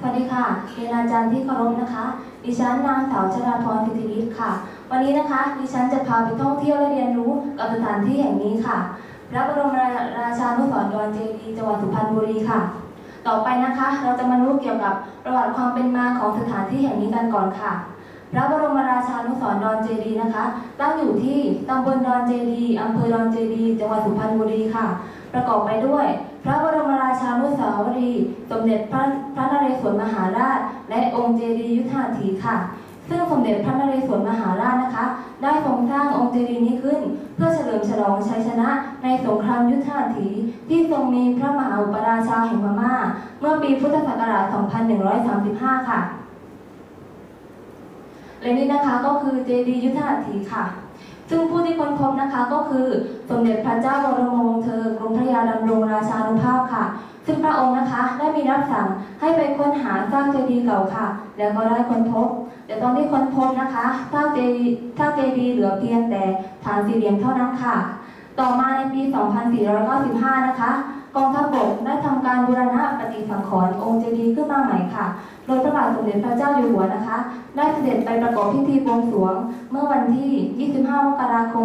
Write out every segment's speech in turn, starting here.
สวัสดีค่ะเรียนอาจารย์ที่เคารพนะคะ ดิฉันนางสาวชราพรสิทธิฤทธิ์ค่ะ วันนี้นะคะ ดิฉันจะพาไปท่องเที่ยวและเรียนรู้กับสถานที่แห่งนี้ค่ะ พระบรมราชานุสรณ์ดอนเจดีย์จังหวัดสุพรรณบุรีค่ะ ต่อไปนะคะ เราจะมารู้เกี่ยวกับประวัติความเป็นมาของสถานที่แห่งนี้กันก่อนค่ะ พระบรมราชานุสรณ์ดอนเจดีย์นะคะ ตั้งอยู่ที่ตำบลดอนเจดีย์อำเภอดอนเจดีย์จังหวัดสุพรรณบุรีค่ะ ประกอบไปด้วย พระบรมราชา รี สมเด็จพระพระนเรศวรมหาราช และองค์เจดีย์ยุทธาถีค่ะ ซึ่งสมเด็จพระนเรศวรมหาราชนะคะ ได้ทรงสร้างองค์เจดีย์นี้ขึ้น เพื่อเฉลิมฉลองชัยชนะในสงครามยุทธาถีที่ทรงมีพระมหาอุปราชาแห่งพม่า เมื่อปีพุทธศักราช 2135 ค่ะ และนี่นะคะก็คือเจดีย์ยุทธาถีค่ะ ซึ่งผู้ที่ค้นพบนะคะก็คือสมเด็จพระเจ้าบรมวงศ์เธอกรมพระยาดำรงราชานุภาพค่ะ ซึ่งพระองค์นะคะได้มีรับสั่งให้ไปค้นหาสร้างเจดีย์เก่าค่ะ แล้วก็ได้ค้นพบ แต่ตอนที่ค้นพบนะคะสร้างเจดีย์สร้างเจดีย์เหลือเพียงแต่ฐานสี่เหลี่ยมเท่านั้นค่ะ ต่อมาในปี 2495 นะคะ กองทัพบกได้ทำการบูรณะปฏิสังขรณ์องค์เจดีย์ขึ้นมาใหม่ค่ะ โดยพระบาทสมเด็จพระเจ้าอยู่หัวนะคะ ได้เสด็จไปประกอบพิธีบวงสรวง เมื่อวันที่ 25 มกราคม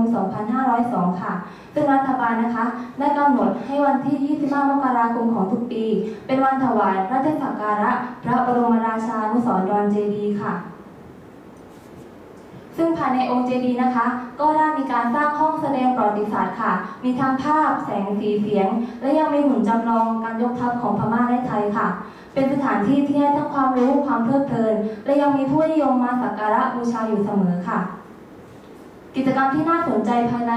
2502 ค่ะ ซึ่งรัฐบาลนะคะ ได้กำหนดให้วันที่ 25 มกราคมของทุกปี เป็นวันถวายพระเทศสักการะพระบรมราชานุสรณ์ดอนเจดีย์ค่ะ ซึ่งภายในองค์เจดีย์นะคะ ก็ได้มีการสร้างห้องแสดงประวัติศาสตร์ค่ะ มีทั้งภาพแสงสีเสียง และยังมีหุ่นจำลองการยกทัพของพม่าและไทยค่ะ เป็นสถานที่ที่ให้ทั้งความรู้ความเพลิดเพลิน และยังมีผู้นิยมมาสักการะบูชาอยู่เสมอค่ะ กิจกรรมที่น่าสนใจภายใน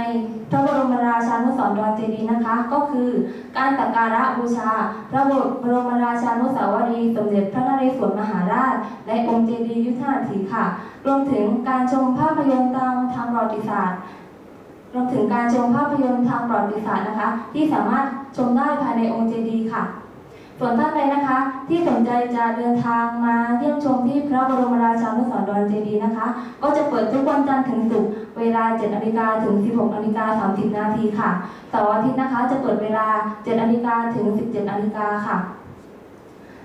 พระบรมราชานุสรณ์ดเจดีย์นะคะ ก็คือการสักการะบูชา พระบรมราชานุสาวรีย์สมเด็จพระนเรศวรมหาราช และองค์เจดีย์ยุทธาถีค่ะ รวมถึงการชมภาพยนตร์ตามทางประวัติศาสตร์รวมถึงการชมภาพยนตร์ทางประวัติศาสตร์นะคะ ที่สามารถชมได้ภายในองค์เจดีย์ค่ะ ส่วนท่านใดนะคะ ที่สนใจจะเดินทางมาเยี่ยมชมที่พระบรมราชานุสรณ์ดอนเจดีย์นะคะ ก็จะเปิดทุกวันจันทร์ถึงศุกร์เวลา 7นาฬิกาถึง 16นาฬิกา30นาทีค่ะเสาร์อาทิตย์นะคะจะเปิดเวลา 7นาฬิกาถึง 17นาฬิกาค่ะ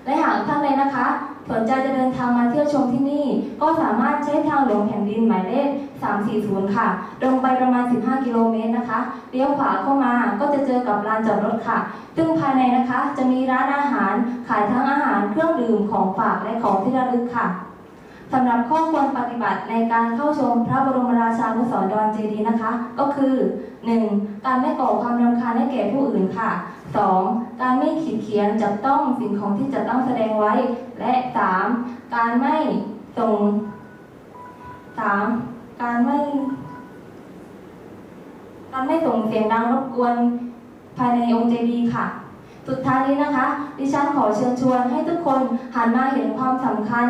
และหากท่านใดนะคะ สนใจจะเดินทางมาเที่ยวชมที่นี่ ก็สามารถใช้ทางหลวงแผ่นดินหมายเลข 340 ค่ะตรงไปประมาณ 15 กิโลเมตรนะคะเลี้ยวขวาเข้ามาก็จะเจอกับลานจอดรถค่ะ ซึ่งภายในนะคะจะมีร้านอาหารขายทั้งอาหารเครื่องดื่มของฝากและของที่ระลึกค่ะ สำหรับข้อควรปฏิบัติในการเข้าชมพระบรมราชานุสรณ์ดอนเจดีย์นะคะ ก็คือ 1. การไม่ก่อความรำคาญให้แก่ผู้อื่นค่ะ 2. การไม่ขีดเขียนจับต้องสิ่งของที่จะต้องแสดงไว้ และ 3. การไม่ส่ง 3. การไม่การไม่ส่งเสียงดังรบกวนภายในองค์เจดีย์ค่ะสุดท้ายนี้นะคะ ดิฉันขอเชิญชวนให้ทุกคนหันมาเห็นความสำคัญ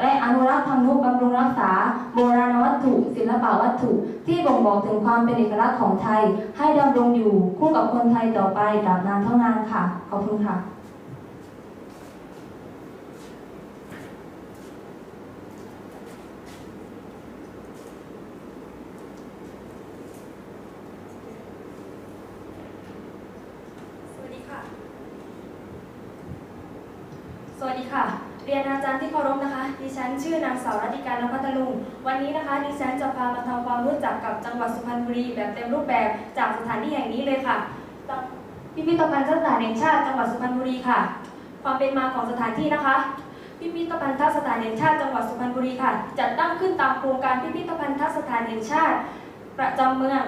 และอนุรักษ์ทำนุบำรุงรักษา โบราณวัตถุ ศิลปวัตถุ ที่บ่งบอกถึงความเป็นเอกลักษณ์ของไทย ให้ดำรงอยู่คู่กับคนไทยต่อไปตราบนานเท่านานค่ะ ขอบคุณค่ะ สวัสดีค่ะสวัสดีค่ะ รียนอาจารย์ที่เคารพนะคะ ดิฉันชื่อนางสาวรัติการนพัทลุง วันนี้นะคะ ดิฉันจะพามาทำความรู้จักกับจังหวัดสุพรรณบุรีแบบเต็มรูปแบบจากสถานที่แห่งนี้เลยค่ะ พิพิธภัณฑ์สถานแห่งชาติจังหวัดสุพรรณบุรีค่ะ ความเป็นมาของสถานที่นะคะ พิพิธภัณฑ์สถานแห่งชาติจังหวัดสุพรรณบุรีค่ะ จัดตั้งขึ้นตามโครงการพิพิธภัณฑ์สถานแห่งชาติ ประจำเมือง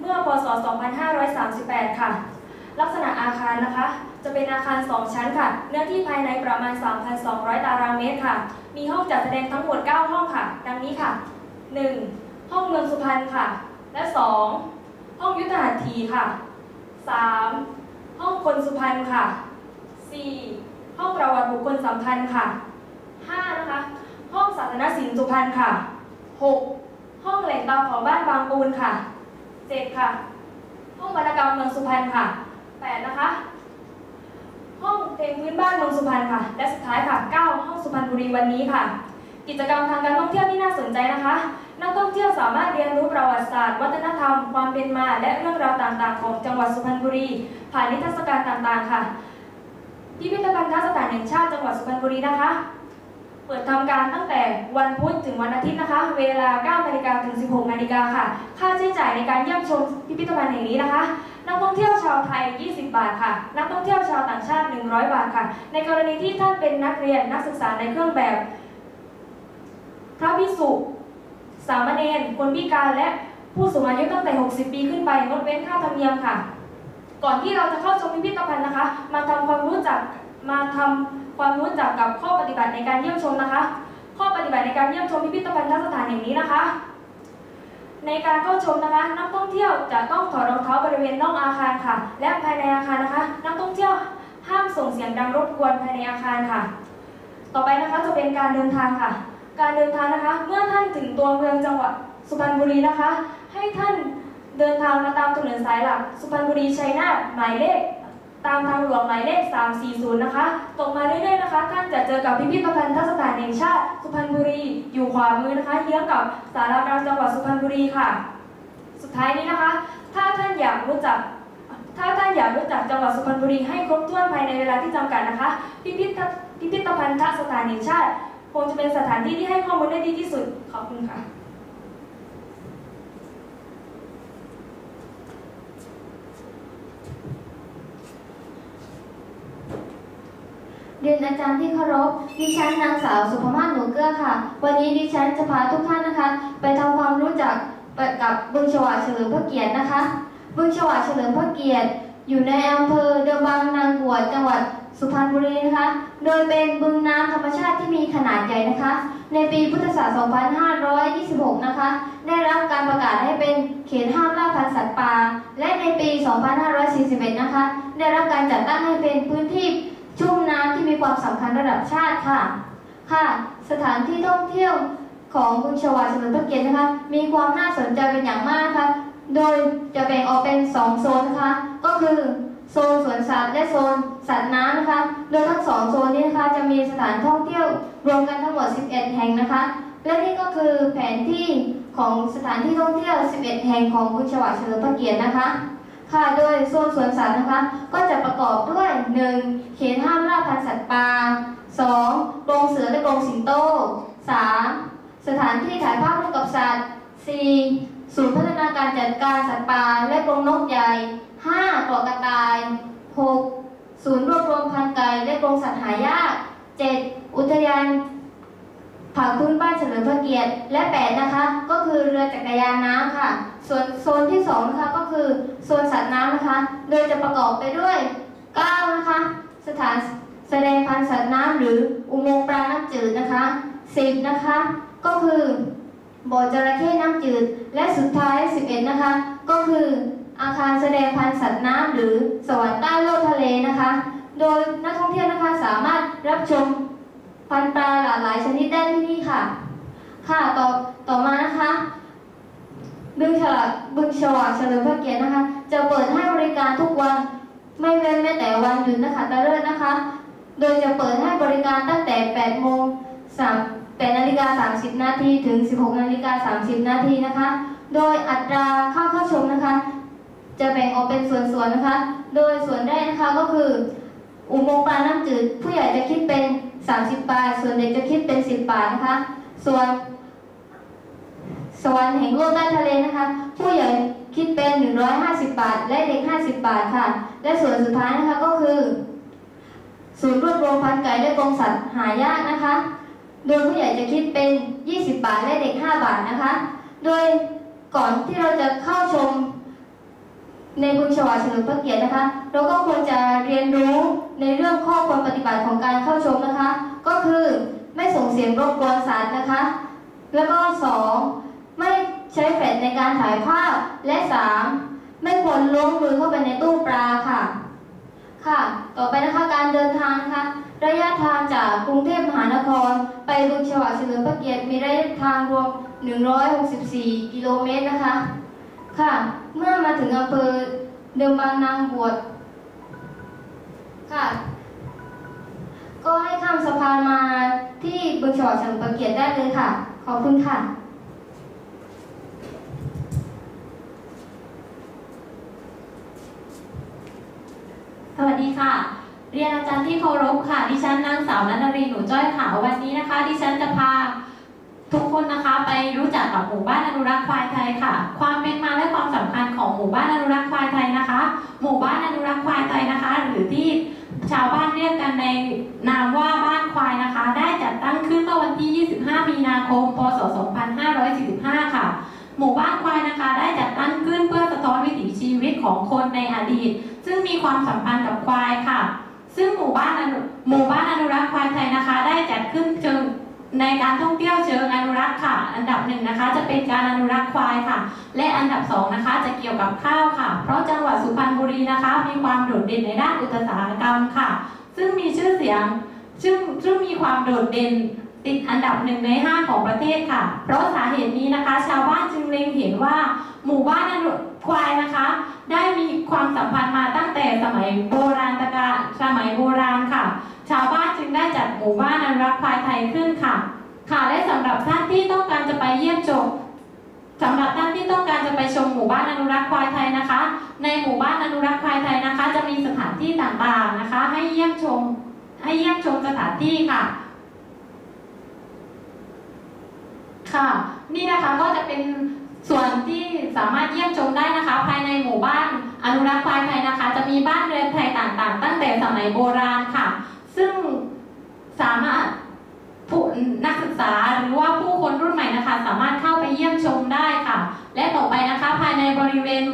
เมื่อ พศ 2538 ค่ะ ลักษณะอาคารนะคะ จะเป็นอาคาร 2 ชั้นค่ะ เนื้อที่ภายในประมาณ 3,200 ตารางเมตรค่ะ มีห้องจัดแสดงทั้งหมด 9 ห้องค่ะ ดังนี้ค่ะ 1. ห้องเมืองสุพรรณค่ะ และ 2. ห้องยุทธหัตถีค่ะ 3. ห้องคนสุพรรณค่ะ 4. ห้องประวัติบุคคลสำคัญค่ะ 5. นะคะ ห้องศาสนศิลป์สุพรรณค่ะ 6. ห้องแหล่งตาเผาบ้านบางปูนค่ะ 7. ค่ะ ห้องวรรณกรรมเมืองสุพรรณค่ะ 8 นะคะ ห้องเพลงพื้นบ้านเมืองสุพรรณค่ะ และสุดท้ายค่ะ 9 ห้องสุพรรณบุรีวันนี้ค่ะ กิจกรรมทางการท่องเที่ยวที่น่าสนใจนะคะ นักท่องเที่ยวสามารถเรียนรู้ประวัติศาสตร์ วัฒนธรรม ความเป็นมา และเรื่องราวต่างๆ ของจังหวัดสุพรรณบุรี ผ่านนิทรรศการต่างๆ ค่ะพิพิธภัณฑสถานแห่งชาติจังหวัดสุพรรณบุรีนะคะ เปิดทำการตั้งแต่วันพุธถึงวันอาทิตย์นะคะ เวลา9นาฬิกาถึง 16นาฬิกาค่ะ ค่าใช้จ่ายในการเยี่ยมชมพิพิธภัณฑ์แห่งนี้นะคะ นักท่องเที่ยวชาวไทย 20 บาทค่ะ นักท่องเที่ยวชาวต่างชาติ 100 บาทค่ะ ในกรณีที่ท่านเป็นนักเรียนนักศึกษาในเครื่องแบบ พระภิกษุ สามเณร คนพิการและผู้สูงอายุตั้งแต่ 60 ปีขึ้นไป งดเว้นค่าธรรมเนียมค่ะ ก่อนที่เราจะเข้าชมพิพิธภัณฑ์นะคะ มาทำความรู้จัก มาทำความรู้จักกับข้อปฏิบัติในการเยี่ยมชมนะคะ ข้อปฏิบัติในการเยี่ยมชมพิพิธภัณฑสถานแห่งนี้นะคะ ในการเข้าชมนะคะนักท่องเที่ยวจะต้องถอดรองเท้าบริเวณนอกอาคารค่ะ และภายในอาคารนะคะ นักท่องเที่ยวห้ามส่งเสียงดังรบกวนภายในอาคารค่ะ ต่อไปนะคะจะเป็นการเดินทางค่ะ การเดินทางนะคะ เมื่อท่านถึงตัวเมืองจังหวัดสุพรรณบุรีนะคะ ให้ท่านเดินทางมาตามถนนสายหลัก สุพรรณบุรีชัยนาทหมายเลข ตามทางหลวงหมายเลข 340 นะคะ ตรงมาเรื่อยๆนะคะ ท่านจะเจอกับพิพิธภัณฑสถานแห่งชาติ สุพรรณบุรี อยู่ขวามือนะคะเยื้องกับสารากลางจังหวัดสุพรรณบุรีค่ะ สุดท้ายนี้นะคะ ถ้าท่านอยากรู้จัก ถ้าท่านอยากรู้จักจังหวัดสุพรรณบุรีให้ครบถ้วนภายในเวลาที่จำกัดนะคะ พิพิธพิพิธภัณฑสถานแห่งชาติ คงจะเป็นสถานที่ที่ให้ข้อมูลได้ดีที่สุด ขอบคุณค่ะ เรียนอาจารย์ที่เคารพ ดิฉันนางสาวสุภมาศหนูเกื้อค่ะ วันนี้ดิฉันจะพาทุกท่านนะคะ ไปทำความรู้จักกับบึงฉวาเฉลิมพระเกียรตินะคะ บึงฉวาเฉลิมพระเกียรติ อยู่ในอำเภอเดอบังนางบวชจังหวัดสุพรรณบุรีนะคะ โดยเป็นบึงน้ำธรรมชาติที่มีขนาดใหญ่นะคะ ในปีพุทธศักราช 2526 นะคะ ได้รับการประกาศให้เป็นเขตห้ามล่าพันธุ์สัตว์ป่า และในปี 2541 นะคะ ได้รับการจัดตั้งให้เป็นพื้นที่ มีความสำคัญระดับชาติค่ะ ค่ะ สถานที่ท่องเที่ยวของบึงฉวาเฉลิมพระเกียรตินะคะ มีความน่าสนใจเป็นอย่างมากนะคะโดยจะแบ่งออกเป็น 2 โซนนะคะ ก็คือโซนสวนสัตว์และโซนสัตว์น้ำนะคะ โดยทั้งสองโซนนี้นะคะจะมีสถานท่องเที่ยวรวมกันทั้งหมด 11 แห่งนะคะ และนี่ก็คือแผนที่ของสถานที่ท่องเที่ยว 11 แห่งของบึงฉวาเฉลิมพระเกียรตินะคะ ค่ะ โดยโซนสวนสัตว์นะคะ ก็จะประกอบด้วย 1. สัตว์ป่า 2. กรงเสือและกรงสิงโต 3. สถานที่ถ่ายภาพร่วมกับสัตว์ 4. ศูนย์พัฒนาการจัดการสัตว์ป่าและกรงนกใหญ่ 5. เกาะกระต่าย 6. ศูนย์รวบรวมพันธุ์ไก่และกรงสัตว์หายาก 7. อุทยานผักพื้นบ้านเฉลิมพระเกียรติและ8นะคะ ก็คือเรือจักรยานน้ำค่ะ ส่วนโซนที่2นะคะก็คือโซนสัตว์น้ำนะคะ โดยจะประกอบไปด้วย9นะคะ สถาน แสดงพันธุ์สัตว์น้ำหรืออุโมงค์ปลาน้ำจืดนะคะ10นะคะ ก็คือบ่อจระเข้น้ำจืด และสุดท้าย11นะคะ ก็คืออาคารแสดงพันธุ์สัตว์น้ำหรือสวรรค์ใต้โลกทะเลนะคะ โดยนักท่องเที่ยวนะคะสามารถรับชมพันธุ์ปลาหลากหลายชนิดได้ที่นี่ค่ะ ค่ะต่อต่อมานะคะบึงฉลาดบึงฉวากเฉลิมพระเกียรตินะคะ จะเปิดให้บริการทุกวัน ไม่เว้นแม้แต่วันหยุดนะคะตะเลิศนะคะ โดยจะเปิดให้บริการตั้งแต่ 8 โมง3 8นาฬิกา30 นาทีถึง 16นาฬิกา30 นาทีนะคะ โดยอัตราค่าเข้าชมนะคะ จะแบ่งออกเป็นส่วนๆนะคะ โดยส่วนแรกนะคะก็คือ อุโมงค์ปลาน้ำจืด ผู้ใหญ่จะคิดเป็น 30 บาท ส่วนเด็กจะคิดเป็น 10 บาทนะคะ ส่วนสวรรค์แห่งโลกใต้ทะเลนะคะ ผู้ใหญ่คิดเป็น 150 บาท และเด็ก 50 บาทค่ะ และส่วนสุดท้ายนะคะก็คือ ศูนย์รวบรวมพันธุ์ไก่และกรงสัตว์หายากนะคะ โดยผู้ใหญ่จะคิดเป็น 20 บาทและเด็ก 5 บาทนะคะ โดยก่อนที่เราจะเข้าชมในบึงฉวาเฉลิมพระเกียรตินะคะ เราก็ควรจะเรียนรู้ในเรื่องข้อควรปฏิบัติของการเข้าชมนะคะ ก็คือไม่ส่งเสียงรบกวนสัตว์นะคะ แล้วก็สองไม่ใช้แฟลชในการถ่ายภาพและสามไม่ควรล้วงมือเข้าไปในตู้ปลาค่ะ ค่ะ ต่อไปนะคะการเดินทางนะคะ ระยะทางจากกรุงเทพมหานคร ไปบึงฉวากเฉลิมพระเกียรติมีระยะทางรวม 164 กิโลเมตรนะคะ ค่ะ เมื่อมาถึงอำเภอเดิมบางนางบวชค่ะ ก็ให้ข้ามสะพานมาที่บึงฉวากเฉลิมพระเกียรติได้เลยค่ะ ขอบคุณค่ะ สวัสดีค่ะ เรียนอาจารย์ที่เคารพค่ะ ดิฉันนางสาวนันทรีหนูจ้อยค่ะ วันนี้นะคะ ดิฉันจะพาทุกคนนะคะไปรู้จักกับหมู่บ้านอนุรักษ์ควายไทยค่ะ ความเป็นมาและความสำคัญของหมู่บ้านอนุรักษ์ควายไทยนะคะ หมู่บ้านอนุรักษ์ควายไทยนะคะ หรือที่ชาวบ้านเรียกกันในนามว่าบ้านควายนะคะ ได้จัดตั้งขึ้นเมื่อวันที่ 25 มีนาคม พศ 2545 ค่ะ หมู่บ้านควายนะคะ ได้จัดตั้งขึ้นเพื่อสะท้อนวิถีชีวิต ของคนในอดีต ซึ่งมีความสัมพันธ์กับควายค่ะ ซึ่งหมู่บ้านอนุหมู่บ้านอนุรักษ์ควายไทยนะคะ ได้จัดขึ้นเชิงในการท่องเที่ยวเชิงอนุรักษ์ค่ะ อันดับหนึ่งนะคะ จะเป็นการอนุรักษ์ควายค่ะ และอันดับสองนะคะ จะเกี่ยวกับข้าวค่ะ เพราะจังหวัดสุพรรณบุรีนะคะ มีความโดดเด่นในด้านอุตสาหกรรมค่ะ ซึ่งมีชื่อเสียง ซึ่งซึ่งมีความโดดเด่นติดอันดับหนึ่งในห้าของประเทศค่ะ เพราะสาเหตุนี้นะคะ ชาวบ้านจึงเล็งเห็นว่าหมู่บ้านอนุ ควายนะคะ ได้มีความสัมพันธ์มาตั้งแต่สมัยโบราณกาสมัยโบราณค่ะ ชาวบ้านจึงได้จัดหมู่บ้านอนุรักษ์ควายไทยขึ้นค่ะ ค่ะและสำหรับท่านที่ต้องการจะไปเยี่ยมชมสำหรับท่านที่ต้องการจะไปชมหมู่บ้านอนุรักษ์ควายไทยนะคะ ในหมู่บ้านอนุรักษ์ควายไทยนะคะ จะมีสถานที่ต่างๆนะคะ ให้เยี่ยมชม ให้เยี่ยมชมสถานที่ค่ะ ค่ะ นี่นะคะก็จะเป็น ส่วนที่สามารถเยี่ยมชมได้นะคะ ภายในหมู่บ้านอนุรักษ์ควายไทยนะคะ จะมีบ้านเรือนไทยต่างๆ ตั้งแต่สมัยโบราณค่ะ ซึ่งสามารถผู้นักศึกษาหรือว่าผู้คนรุ่นใหม่นะคะ สามารถเข้าไปเยี่ยมชมได้ค่ะ และต่อไปนะคะภายในบริเวณ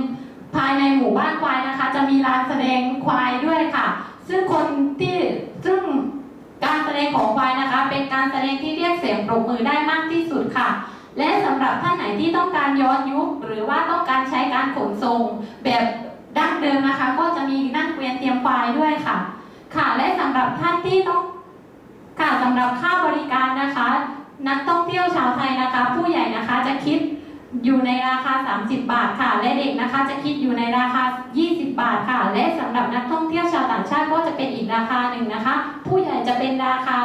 ภายในหมู่บ้านควายนะคะ จะมีลานแสดงควายด้วยค่ะ ซึ่งคนที่ซึ่งการแสดงของควายนะคะ เป็นการแสดงที่เรียกเสียงปรบมือได้มากที่สุดค่ะ และสำหรับท่านไหนที่ต้องการย้อนยุค หรือว่าต้องการใช้การขนส่งแบบดั้งเดิมนะคะ ก็จะมีนั่งเกวียนเตรียมควายด้วยค่ะ ค่ะและสำหรับท่านที่ต้องค่ะสำหรับค่าบริการนะคะ นักท่องเที่ยวชาวไทยนะคะ ผู้ใหญ่นะคะจะคิดอยู่ในราคา 30 บาทค่ะ และเด็กนะคะจะคิดอยู่ในราคา 20 บาทค่ะ และสำหรับนักท่องเที่ยวชาวต่างชาติก็จะเป็นอีกราคาหนึ่งนะคะ ผู้ใหญ่จะเป็นราคา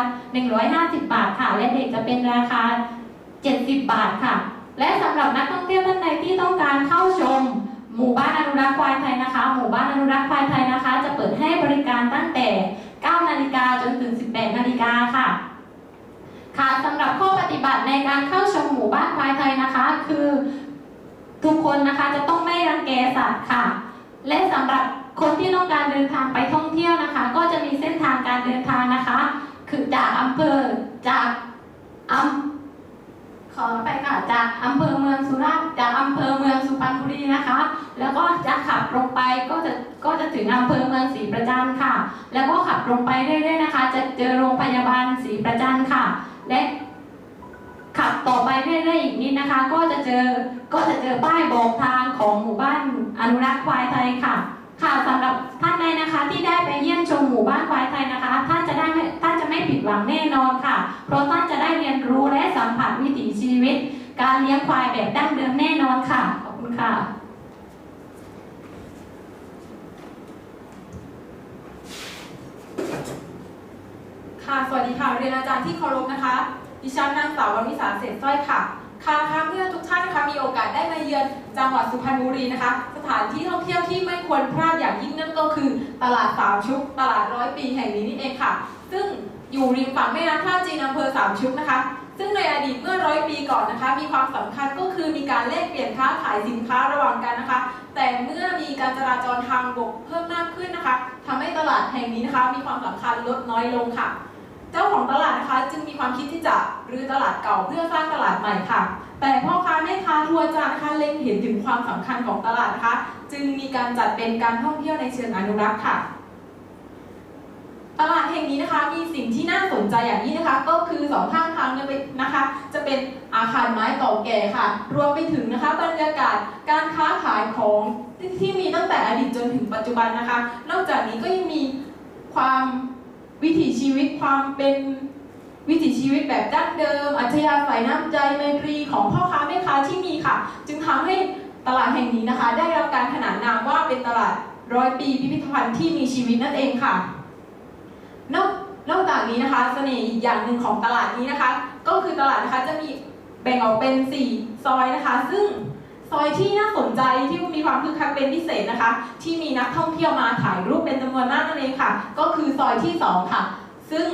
150 บาทค่ะ และเด็กจะเป็นราคา 70 บาทค่ะ และสำหรับนักท่องเที่ยวท่านใดที่ต้องการเข้าชม หมู่บ้านอนุรักษ์ควายไทยนะคะ หมู่บ้านอนุรักษ์ควายไทยนะคะ จะเปิดให้บริการตั้งแต่ 9 นาฬิกาจนถึง 18 นาฬิกาค่ะ ค่ะสำหรับข้อปฏิบัติในการเข้าชมหมู่บ้านควายไทยนะคะ คือทุกคนนะคะจะต้องไม่รังแกสัตว์ค่ะ และสำหรับคนที่ต้องการเดินทางไปท่องเที่ยวนะคะ ก็จะมีเส้นทางการเดินทางนะคะ คือจากอำเภอจากอำ ขอไปค่ะจากอำเภอเมืองสุราษฎร์จากอำเภอเมืองสุพรรณบุรีนะคะ แล้วก็จะขับลงไปก็จะก็จะถึงอำเภอเมืองศรีประจันค่ะ แล้วก็ขับลงไปเรื่อยๆนะคะ จะเจอโรงพยาบาลศรีประจันค่ะ และขับต่อไปเรื่อยๆอีกนิดนะคะ ก็จะเจอก็จะเจอป้ายบอกทางของหมู่บ้านอนุรักษ์ควายไทยค่ะ ค่ะสำหรับท่านใดนะคะที่ได้ไปเยี่ยมชมหมู่บ้านควายไทยนะคะท่านจะได้ ไม่ผิดหวังแน่นอนค่ะ เพราะท่านจะได้เรียนรู้และสัมผัสวิถีชีวิต การเลี้ยงควายแบบดั้งเดิมแน่นอนค่ะ ขอบคุณค่ะค่ะสวัสดีค่ะ เรียนอาจารย์ที่เคารพนะคะ ดิฉันนางสาวววิสาเศษสร้อยค่ะค่ะค่ะเมื่อทุกท่านนะคะมีโอกาสได้มาเยือนจังหวัดสุพรรณบุรีนะคะ สถานที่ท่องเที่ยวที่ไม่ควรพลาดอย่างยิ่งนั่นก็คือ ตลาดสามชุกตลาดร้อยปีแห่งนี้นี่เองค่ะ ซึ่ง อยู่ริมฝั่งแม่น้ำท่าจีนอำเภอสามชุกนะคะ ซึ่งในอดีตเมื่อร้อยปีก่อนนะคะ มีความสำคัญก็คือมีการแลกเปลี่ยนค้าขายสินค้าระหว่างกันนะคะ แต่เมื่อมีการจราจรทางบกเพิ่มมากขึ้นนะคะทำให้ตลาดแห่งนี้นะคะ มีความสำคัญลดน้อยลงค่ะ เจ้าของตลาดนะคะ จึงมีความคิดที่จะรื้อตลาดเก่าเพื่อสร้างตลาดใหม่ค่ะ แต่พ่อค้าแม่ค้าทัวร์จานนะคะเล็งเห็นถึงความสำคัญของตลาดนะคะ จึงมีการจัดเป็นการท่องเที่ยวในเชิงอนุรักษ์ค่ะ ตลาดแห่งนี้นะคะมีสิ่งที่น่าสนใจอย่างนี้นะคะ ก็คือสองข้างทางเนี่ยเป็นะคะ จะเป็นอาคารไม้เก่าแก่ค่ะ รวมไปถึงนะคะบรรยากาศการค้าขายของที่มีตั้งแต่อดีตจนถึงปัจจุบันนะคะ นอกจากนี้ก็ยังมีความวิถีชีวิตความเป็นวิถีชีวิตแบบดั้งเดิม อัธยาศัยน้ำใจไมตรีของพ่อค้าแม่ค้าที่มีค่ะ จึงทำให้ตลาดแห่งนี้นะคะ ได้รับการขนานนามว่าเป็นตลาดร้อยปีพิพิธภัณฑ์ที่มีชีวิตนั่นเองค่ะ นอกนอกจากนี้นะคะเสน่ห์อีกอย่างหนึ่งของตลาดนี้นะคะ ก็คือตลาดนะคะจะมีแบ่งออกเป็น 4 ซอยนะคะ ซึ่งซอยที่น่าสนใจที่มีความคึกคักเป็นพิเศษนะคะ ที่มีนักท่องเที่ยวมาถ่ายรูปเป็นจำนวนมากนั่นเองค่ะ ก็คือซอยที่สองค่ะ ซึ่ง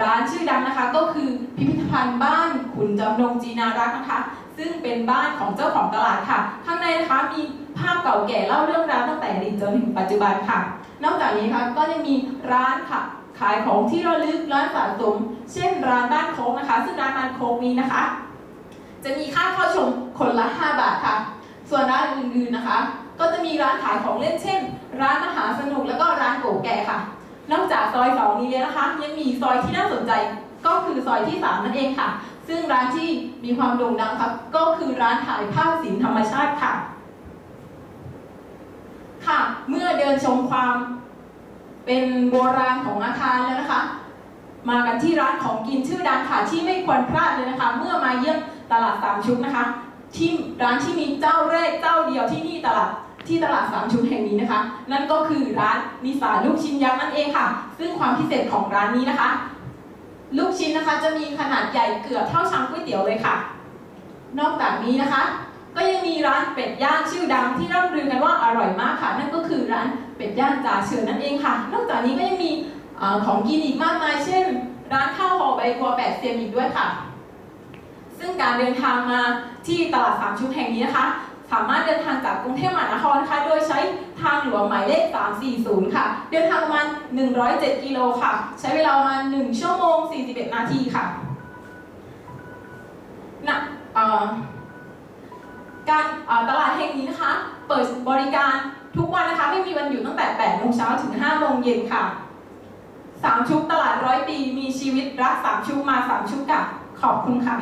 ร้านชื่อดังนะคะ ก็คือพิพิธภัณฑ์บ้านขุนจำนงจีนารักษ์นะคะ ซึ่งเป็นบ้านของเจ้าของตลาดค่ะ ข้างในนะคะมีภาพเก่าแก่เล่าเรื่องราวตั้งแต่อดีตจนถึงปัจจุบันค่ะ นอกจากนี้ค่ะก็ยังมีร้านค่ะ ขายของที่ระลึกร้านสะสม เช่นร้านบ้านโค้งนะคะ ซึ่งร้านบ้านโค้งนี้นะคะ จะมีค่าเข้าชมคนละ 5 บาทค่ะ ส่วนร้านอื่นๆนะคะ ก็จะมีร้านขายของเล่นเช่น ร้านมหาสนุกแล้วก็ร้านโกแก่ค่ะ นอกจากซอยสองนี้แล้วนะคะ ยังมีซอยที่น่าสนใจก็คือซอยที่สามนั่นเองค่ะ ซึ่งร้านที่มีความโด่งดังครับ ก็คือร้านถ่ายภาพสินธรรมชาติค่ะ ค่ะ เมื่อเดินชมความ เป็นโบราณของอาคารแล้วนะคะ มากันที่ร้านของกินชื่อดังค่ะที่ไม่ควรพลาดเลยนะคะ เมื่อมาเยี่ยมตลาดสามชุกนะคะ ที่ร้านที่มีเจ้าแรกเจ้าเดียวที่นี่ตลาดที่ตลาดสามชุกแห่งนี้นะคะ นั่นก็คือร้านนิสาลูกชิ้นยักษ์นั่นเองค่ะ ซึ่งความพิเศษของร้านนี้นะคะ ลูกชิ้นนะคะจะมีขนาดใหญ่เกือบเท่าชามก๋วยเตี๋ยวเลยค่ะ นอกจากนี้นะคะ ก็ยังมีร้านเป็ดย่างชื่อดังที่ร่ำลือกันว่าอร่อยมากค่ะ นั่นก็คือร้านเป็ดย่างจ่าเฉินนั่นเองค่ะ นอกจากนี้ก็ยังมีอของกินอีกมากมาย เช่น ร้านข้าวห่อใบบัวแปดเซียนอีกด้วยค่ะ ซึ่งการเดินทางมาที่ตลาดสามชุกแห่งนี้นะคะ สามารถเดินทางจากกรุงเทพมหานครนะคะโดยใช้ทางหลวงหมายเลข 340 ค่ะ เดินทางประมาณ 107 กิโลค่ะ ใช้เวลาประมาณ 1 ชั่วโมง 41 นาทีค่ะนะเอ่อ การตลาดแห่งนี้นะคะ เปิดบริการทุกวันนะคะ ไม่มีวันหยุดตั้งแต่8โมงเช้าถึง5โมงเย็นค่ะสามชุกตลาดร้อยปี มีชีวิตรักสามชุกมาสามชุกค่ะขอบคุณค่ะ